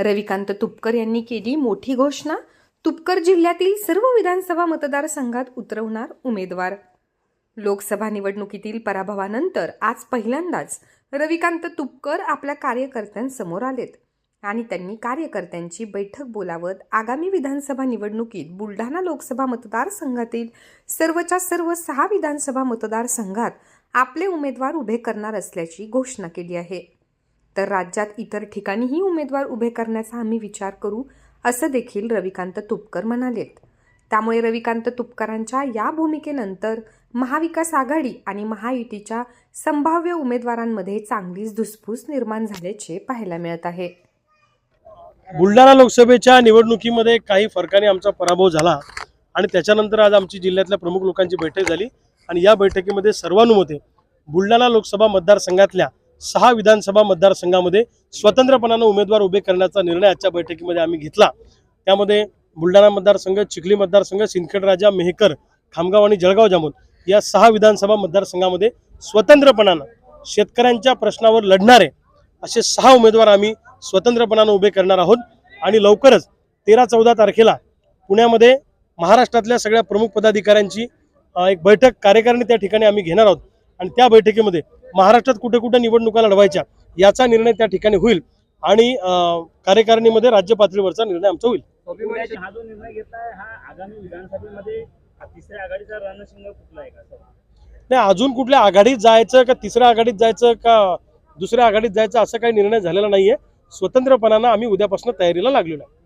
रविकांत तुपकर यांनी केली मोठी घोषणा. तुपकर जिल्ह्यातील सर्व विधानसभा मतदारसंघात उतरवणार उमेदवार. लोकसभा निवडणुकीतील पराभवानंतर आज पहिल्यांदाच रविकांत तुपकर आपल्या कार्यकर्त्यांसमोर आलेत आणि त्यांनी कार्यकर्त्यांची बैठक बोलावत आगामी विधानसभा निवडणुकीत बुलढाणा लोकसभा मतदारसंघातील सर्वच्या सर्व सहा विधानसभा मतदारसंघात आपले उमेदवार उभे करणार असल्याची घोषणा केली आहे. तर राज्यात इतर ठिकाणीही उमेदवार उभे करण्याचा आम्ही विचार करू असं देखील रविकांत तुपकर म्हणालेत त्यामुळे रविकांत तुपकरांच्या या भूमिकेनंतर महाविकास आघाडी आणि महायुतीच्या संभाव्य उमेदवारांमध्ये चांगलीच धुसफूस निर्माण झाल्याचे पाहायला मिळत आहे. बुलढाणा लोकसभेच्या निवडणुकीमध्ये काही फरकाने आमचा पराभव झाला आणि त्याच्यानंतर आज आमची जिल्ह्यातल्या प्रमुख लोकांची बैठक झाली. आणि या बैठकीमध्ये सर्वानुमते बुलढाणा लोकसभा मतदारसंघातल्या सहा विधानसभा मतदारसंघामध्ये स्वतंत्रपणानं उमेदवार उभे करण्याचा निर्णय आजच्या बैठकीमध्ये आम्ही घेतला. त्यामध्ये बुलढाणा मतदारसंघ चिखली मतदारसंघ सिंदखेडराजा मेहकर खामगाव आणि जळगाव जामोद या सहा विधानसभा मतदारसंघामध्ये स्वतंत्रपणानं शेतकऱ्यांच्या प्रश्नावर लढणारे असे सहा उमेदवार आम्ही स्वतंत्रपणानं उभे करणार आहोत. आणि लवकरच तेरा चौदा तारखेला पुण्यामध्ये महाराष्ट्रातल्या सगळ्या प्रमुख पदाधिकाऱ्यांची एक बैठक कार्यकारिणी त्या ठिकाणी आम्ही घेणार आहोत. आणि त्या बैठकीमध्ये महाराष्ट्रात कुठे कुठे निवडणुका लढवायच्या याचा निर्णय त्या ठिकाणी होईल. आणि कार्यकारिणीमध्ये राज्य पातळीवरचा निर्णय आमचा होईल. स्वाभिमानी हा जो निर्णय घेतलाय हा आगामी विधानसभेमध्ये हा तिसऱ्या आघाडीचा रणशिंग कुठला आहे का? सर नाही अजून कुठल्या आघाडीत जायचं का तिसऱ्या आघाडीत जायचं का दुसऱ्या आघाडीत जायचं असं काही निर्णय झालेला नाहीये. स्वतंत्रपणानं आम्ही उद्यापासून तयारीला लागलेलो आहे.